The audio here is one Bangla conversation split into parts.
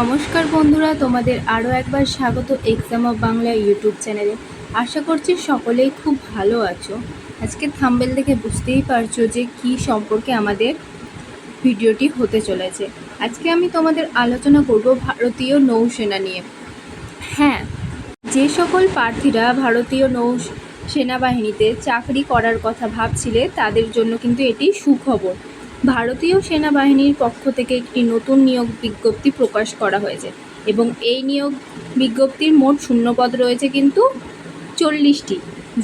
নমস্কার বন্ধুরা, তোমাদের আরও একবার স্বাগত এক্সাম অফ বাংলা ইউটিউব চ্যানেলে আশা করছি সকলেই খুব ভালো আছো। আজকে থাম্বেল দেখে বুঝতেই পারছ যে কি সম্পর্কে আমাদের ভিডিওটি হতে চলেছে। আজকে আমি তোমাদের আলোচনা করব ভারতীয় নৌসেনা নিয়ে। হ্যাঁ যে সকল প্রার্থীরা ভারতীয় নৌ সেনাবাহিনীতে চাকরি করার কথা ভাবছিলে, তাদের জন্য কিন্তু এটি সুখবর। ভারতীয় সেনাবাহিনীর পক্ষ থেকে একটি নতুন নিয়োগ বিজ্ঞপ্তি প্রকাশ করা হয়েছে এবং এই নিয়োগ বিজ্ঞপ্তির মোট শূন্যপদ রয়েছে কিন্তু চল্লিশটি,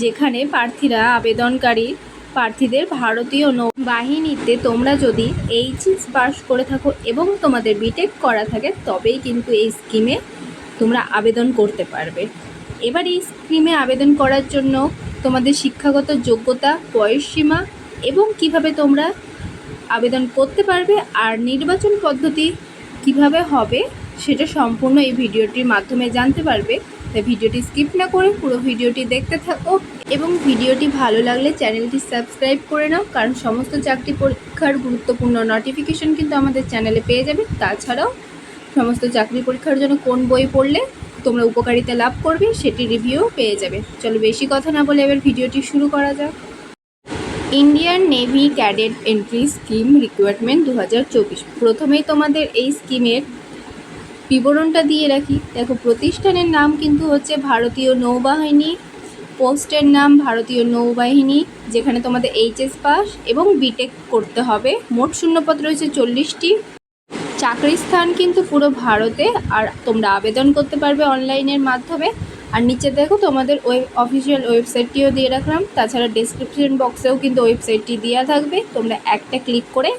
যেখানে প্রার্থীরা আবেদনকারী প্রার্থীদের ভারতীয় নৌ বাহিনীতে তোমরা যদি এইচএস পাস করে থাকো এবং তোমাদের বিটেক করা থাকে, তবেই কিন্তু এই স্কিমে তোমরা আবেদন করতে পারবে। এবার এই স্কিমে আবেদন করার জন্য তোমাদের শিক্ষাগত যোগ্যতা বয়সসীমা এবং কীভাবে তোমরা আবেদন করতে পারবে আর নির্বাচন পদ্ধতি কীভাবে হবে সেটা সম্পূর্ণ এই ভিডিওটির মাধ্যমে জানতে পারবে। তাই ভিডিওটি স্কিপ না করে পুরো ভিডিওটি দেখতে থাকো এবং ভিডিওটি ভালো লাগলে চ্যানেলটি সাবস্ক্রাইব করে নাও, কারণ সমস্ত চাকরি পরীক্ষার গুরুত্বপূর্ণ নোটিফিকেশন কিন্তু আমাদের চ্যানেলে পেয়ে যাবে। তাছাড়াও সমস্ত চাকরি পরীক্ষার জন্য কোন বই পড়লে তোমরা উপকারিতা লাভ করবে সেটি রিভিউ পেয়ে যাবে। চলো বেশি কথা না বলে এবার ভিডিওটি শুরু করা যাক। Indian navy cadet entry scheme recruitment দু হাজার চব্বিশ। প্রথমেই তোমাদের এই স্কিমের বিবরণটা দিয়ে রাখি। দেখো, প্রতিষ্ঠানের নাম কিন্তু হচ্ছে ভারতীয় নৌবাহিনী, পোস্টের নাম ভারতীয় নৌবাহিনী, যেখানে তোমাদের এইচএস পাস এবং বিটেক করতে হবে। মোট শূন্যপদ রয়েছে চল্লিশটি। চাকরির স্থান কিন্তু পুরো ভারতে, আর তোমরা আবেদন করতে পারবে অনলাইনের মাধ্যমে। আর নিচে দেখো তোমাদের ওয়েব অফিসিয়াল ওয়েবসাইটটিও দিয়ে রাখলাম। তাছাড়া ডেসক্রিপশন বক্সেও কিন্তু ওয়েবসাইটটি দেওয়া থাকবে। তোমরা একটা ক্লিক করে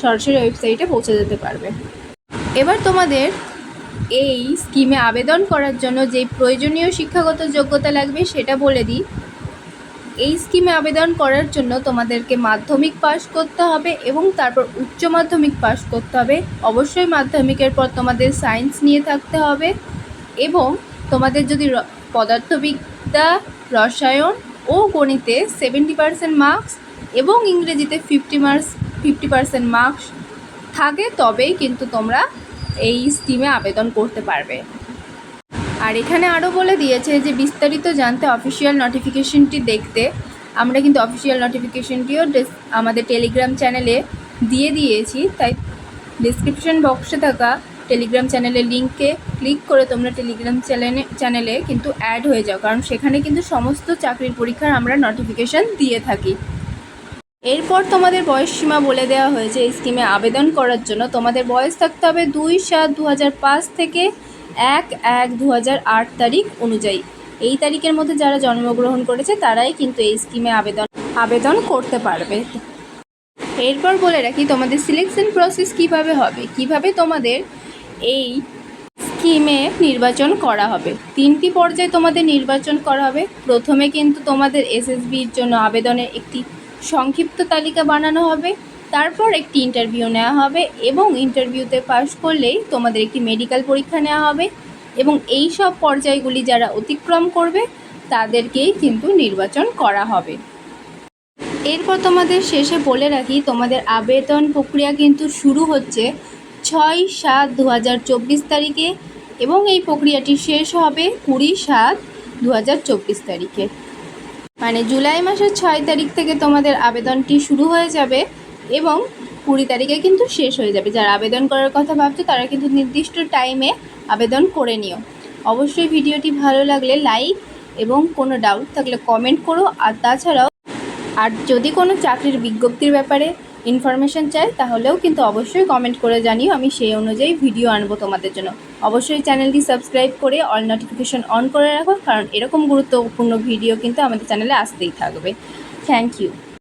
সরাসরি ওয়েবসাইটে পৌঁছে যেতে পারবে। এবার তোমাদের এই স্কিমে আবেদন করার জন্য যে প্রয়োজনীয় শিক্ষাগত যোগ্যতা লাগবে সেটা বলে দিই। এই স্কিমে আবেদন করার জন্য তোমাদেরকে মাধ্যমিক পাস করতে হবে এবং তারপর উচ্চ মাধ্যমিক পাস করতে হবে। অবশ্যই মাধ্যমিকের পর তোমাদের সায়েন্স নিয়ে থাকতে হবে এবং তোমাদের যদি পদার্থবিদ্যা, রসায়ন ও গণিতে সেভেন্টি পার্সেন্ট মার্কস এবং ইংরেজিতে fifty marks fifty percent marks থাকে, তবেই কিন্তু তোমরা এই স্কিমে আবেদন করতে পারবে। আর এখানে আরও বলে দিয়েছে যে, বিস্তারিত জানতে অফিসিয়াল নোটিফিকেশনটি দেখতে আমরা কিন্তু অফিসিয়াল নোটিফিকেশনটিও আমাদের টেলিগ্রাম চ্যানেলে দিয়ে দিয়েছি। তাই ডিসক্রিপশন বক্সে থাকা টেলিগ্রাম চ্যানেলের লিঙ্কে ক্লিক করে তোমরা টেলিগ্রাম চ্যানেলে চ্যানেলে কিন্তু অ্যাড হয়ে যাও। কারণ সেখানে কিন্তু সমস্ত চাকরির পরীক্ষার আমরা নোটিফিকেশন দিয়ে থাকি। এরপর তোমাদের বয়স সীমা বলে দেওয়া হয়েছে এই স্কিমে আবেদন করার জন্য। তোমাদের বয়স থাকতে হবে দুই সাত দু থেকে এক এক দু তারিখ অনুযায়ী। এই তারিখের মধ্যে যারা জন্মগ্রহণ করেছে, তারাই কিন্তু এই স্কিমে আবেদন আবেদন করতে পারবে। এরপর বলে রাখি, তোমাদের সিলেকশন প্রসেস কীভাবে হবে? কীভাবে তোমাদের এই স্কিমে নির্বাচন করা হবে। তিনটি পর্যায়ে তোমাদের নির্বাচন করা হবে। প্রথমে কিন্তু তোমাদের এসএসবির জন্য আবেদনের একটি সংক্ষিপ্ত তালিকা বানানো হবে। তারপর একটি ইন্টারভিউ নেওয়া হবে এবং ইন্টারভিউতে পাশ করলেই তোমাদের একটি মেডিকেল পরীক্ষা নেওয়া হবে এবং এই সব পর্যায়গুলি যারা অতিক্রম করবে, তাদেরকেই কিন্তু নির্বাচন করা হবে। এরপর তোমাদের শেষে বলে রাখি, তোমাদের আবেদন প্রক্রিয়া কিন্তু শুরু হচ্ছে ছয় সাত দু তারিখে এবং এই প্রক্রিয়াটি শেষ হবে কুড়ি সাত দু তারিখে। মানে জুলাই মাসের ছয় তারিখ থেকে তোমাদের আবেদনটি শুরু হয়ে যাবে এবং কুড়ি তারিখে কিন্তু শেষ হয়ে যাবে। যারা আবেদন করার কথা ভাবছ, তারা কিন্তু নির্দিষ্ট টাইমে আবেদন করে নিও। অবশ্যই ভিডিওটি ভালো লাগলে লাইক এবং কোনো ডাউট থাকলে কমেন্ট করো। আর তাছাড়াও, আর যদি কোনো চাকরির বিজ্ঞপ্তির ব্যাপারে ইনফরমেশান চাই, তাহলেও কিন্তু অবশ্যই কমেন্ট করে জানিও, আমি সেই অনুযায়ী ভিডিও আনব তোমাদের জন্য। অবশ্যই চ্যানেলটি সাবস্ক্রাইব করে অল নোটিফিকেশন অন করে রাখো, কারণ এরকম গুরুত্বপূর্ণ ভিডিও কিন্তু আমাদের চ্যানেলে আসতেই থাকবে। Thank you